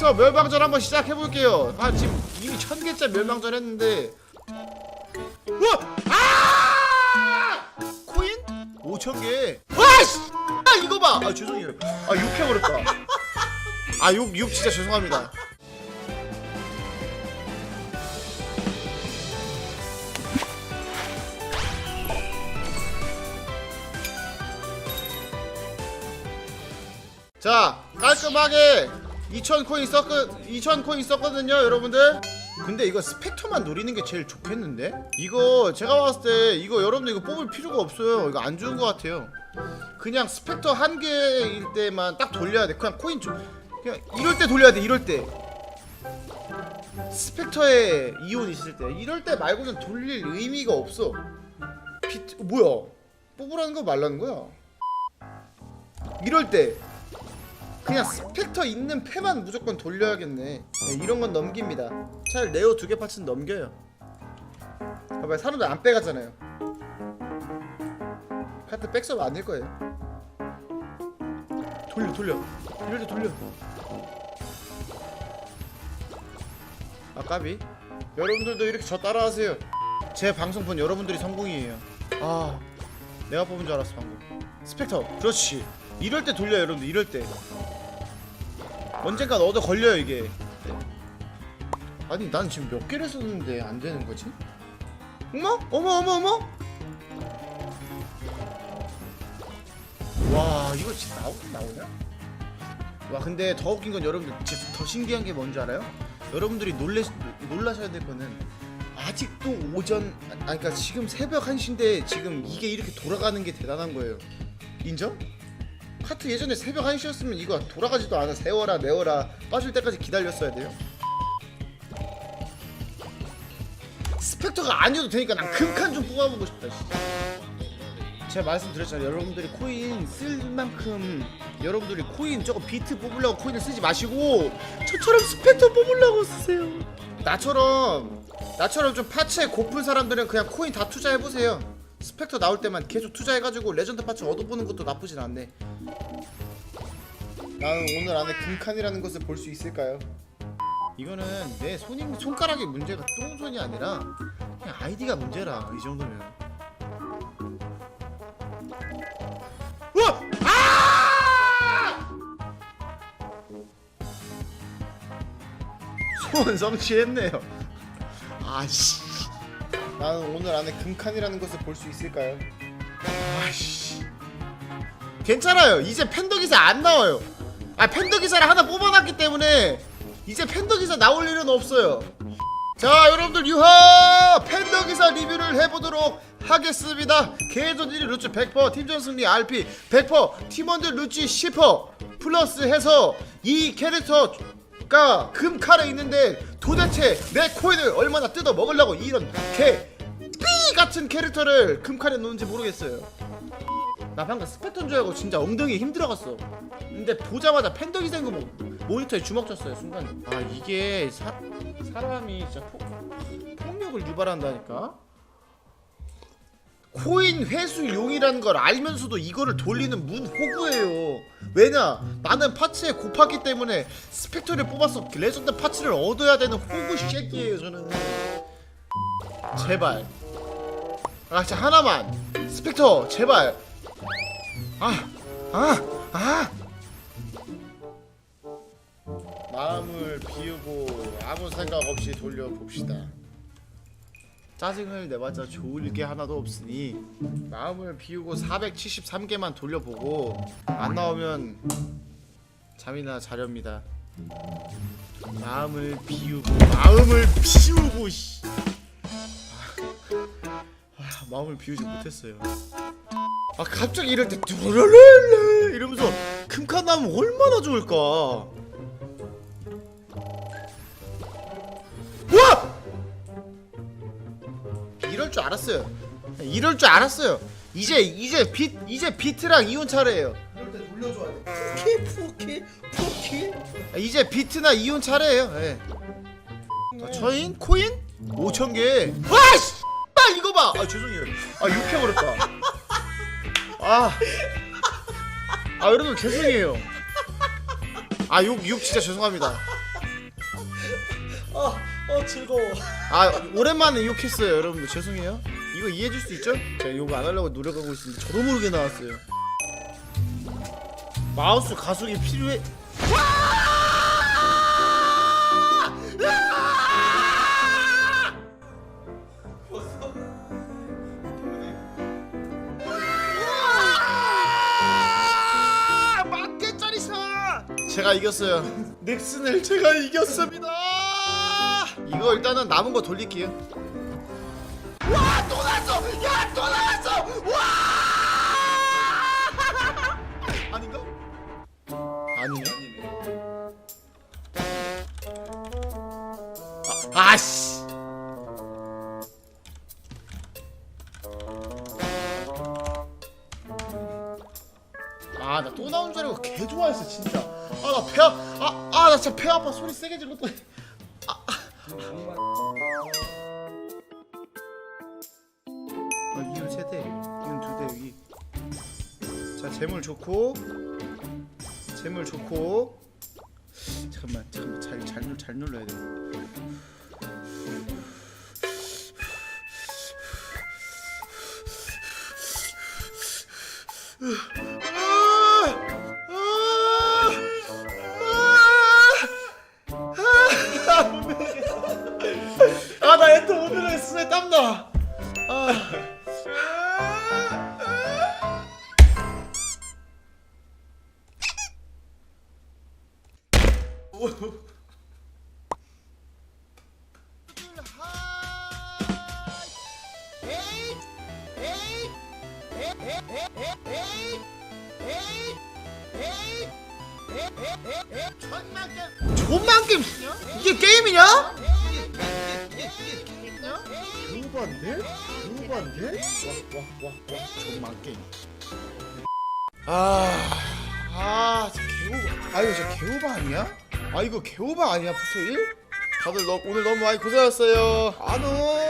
스펙터 멸망전 한번 시작해 볼게요. 아 지금 이미 천 개째 멸망전 했는데. 우와! 아! 코인? 5천 개. 와씨! 아 이거 봐. 아 죄송해요. 아 욕해버렸다. 아욕욕 욕 진짜 죄송합니다. 자 깔끔하게 2,000 코인 썼거 2,000 코인 썼거든요 여러분들. 근데 이거 스펙터만 노리는 게 제일 좋겠는데? 이거 제가 봤을 때 이거 여러분들 이거 뽑을 필요가 없어요. 이거 안 좋은 것 같아요. 그냥 스펙터 한 개일 때만 딱 돌려야 돼. 그냥 코인 좀 그냥 이럴 때 돌려야 돼 이럴 때. 스펙터에 이온 있을 때. 이럴 때 말고는 돌릴 의미가 없어. 비트 뭐야? 뽑으라는 거 말라는 거야? 이럴 때 그냥 스펙터 있는 패만 무조건 돌려야겠네. 네, 이런 건 넘깁니다. 차라리 네오 두 개 파츠는 넘겨요. 봐봐요. 사람들 안 빼가잖아요. 카트 백서브 아닐 거예요. 돌려 돌려. 이럴 때 돌려. 아 까비. 여러분들도 이렇게 저 따라하세요. 제 방송 본 여러분들이 성공이에요. 아 내가 뽑은 줄 알았어 방금. 스펙터. 그렇지. 이럴 때 돌려요 여러분들. 이럴 때 언젠간 얻어 걸려요 이게 아니 난 지금 몇 개를 썼는데 안 되는 거지? 어머 어머 어머 어머 와 이거 진짜 나오긴 나오냐? 와 근데 더 웃긴 건 여러분들 진짜 더 신기한 게 뭔지 알아요? 여러분들이 놀래 놀라셔야 될 거는 아직도 오전 아 그러니까 지금 새벽 1시인데 지금 이게 이렇게 돌아가는 게 대단한 거예요 인정? 카트 예전에 새벽 1시였으면 이거 돌아가지도 않아. 세워라 내워라. 빠질 때까지 기다렸어야 돼요. 스펙터가 아니어도 되니까 난 금칸 좀 뽑아보고 싶다 진짜. 제가 말씀드렸잖아요. 여러분들이 코인 쓸 만큼 여러분들이 코인 저거 비트 뽑으려고 코인을 쓰지 마시고 저처럼 스펙터 뽑으려고 쓰세요. 나처럼 나처럼 좀 파츠에 고픈 사람들은 그냥 코인 다 투자해보세요. 스펙터 나올 때만 계속 투자해가지고 레전드 파츠 얻어보는 것도 나쁘진 않네 나는 오늘 안에 금칸이라는 것을 볼 수 있을까요? 이거는 내 손이 손가락의 문제가 똥손이 아니라 그냥 아이디가 문제라 이 정도면. 우와! 아! 소원 성취했네요. 아씨. 나는 오늘 안에 금칸이라는 것을 볼 수 있을까요? 아씨. 괜찮아요. 이제 팬더 기사 안 나와요. 아 팬더 기사를 하나 뽑아놨기 때문에 이제 팬더 기사 나올 일은 없어요. 자 여러분들 유하 팬더 기사 리뷰를 해보도록 하겠습니다. 개전 1위 루츠 100% 팀전 승리 RP 100% 팀원들 루츠 10% 플러스 해서 이 캐릭터가 금칼에 있는데 도대체 내 코인을 얼마나 뜯어 먹으려고 이런 개삐 같은 캐릭터를 금칼에 놓는지 모르겠어요. 나 방금 스펙터인 줄 알고 진짜 엉덩이 힘들어갔어. 근데 보자마자 팬더기 생거 뭐 모니터에 주먹 쳤어요 순간. 아 이게 사, 사람이 진짜 폭, 폭력을 유발한다니까. 코인 회수 용이라는 걸 알면서도 이거를 돌리는 문호구예요. 왜냐? 나는 파츠에 고팠기 때문에 스펙터를 뽑아서 레전드 파츠를 얻어야 되는 호구 새끼예요 저는. 제발. 아 진짜 하나만. 스펙터 제발. 아, 아, 아. 마음을 비우고 아무 생각 없이 돌려봅시다. 짜증을 내봤자 좋을 게 하나도 없으니 마음을 비우고 473개만 돌려보고 안 나오면 잠이나 자렵니다. 마음을 비우고 마음을 비우고 씨. 아, 아, 마음을 비우지 못했어요. 아 갑자기 이럴 때 뚜루루루 이러면서 금칸 나면 얼마나 좋을까? 와! 이럴 줄 알았어요. 이럴 줄 알았어요. 이제 이제 비 이제 비트랑 이온 차례예요. 이럴 때 돌려줘야 돼. 푸키 푸키 푸키. 아, 이제 비트나 이온 차례예요. 예. 자, 처인 코인? 5천 개. 와씨 아 이거 봐 아 죄송해요. 아 욕해버렸다 아, 아 여러분 죄송해요. 아 욕 욕 진짜 죄송합니다. 아, 어 즐거워. 아 오랜만에 욕했어요 여러분들 죄송해요 이거 이해해줄 수 있죠? 제가 욕 안 하려고 노력하고 있는데 저도 모르게 나왔어요 마우스 가속이 필요해 제가 이겼어요 넥슨을 제가 이겼습니다 이거 일단은 남은 거 돌릴게요 와! 또 나왔어! 야! 또 나왔어! 와! 아닌가? 아니네 아, 아씨 아 나 또 나온 줄 알고 개 좋아했어 진짜 아나배 아, 아, 나 진짜 배 아파 소리 세게 질렀더니 아, 이건 세 대, 이건 두대 여기. 자, 재물 좋고, 재물 좋고. 잠깐만, 잠깐만, 잘, 잘, 눌- 잘 눌러야 돼. 존만 게임 이게 게임이냐? 배우반데? 배우반데? 와와와와 존만 게임. 아, 아. 아 이거 저 개오바 아니야? 아 이거 개오바 아니야 부서 1? 다들 너, 오늘 너무 많이 고생하셨어요. 안녕.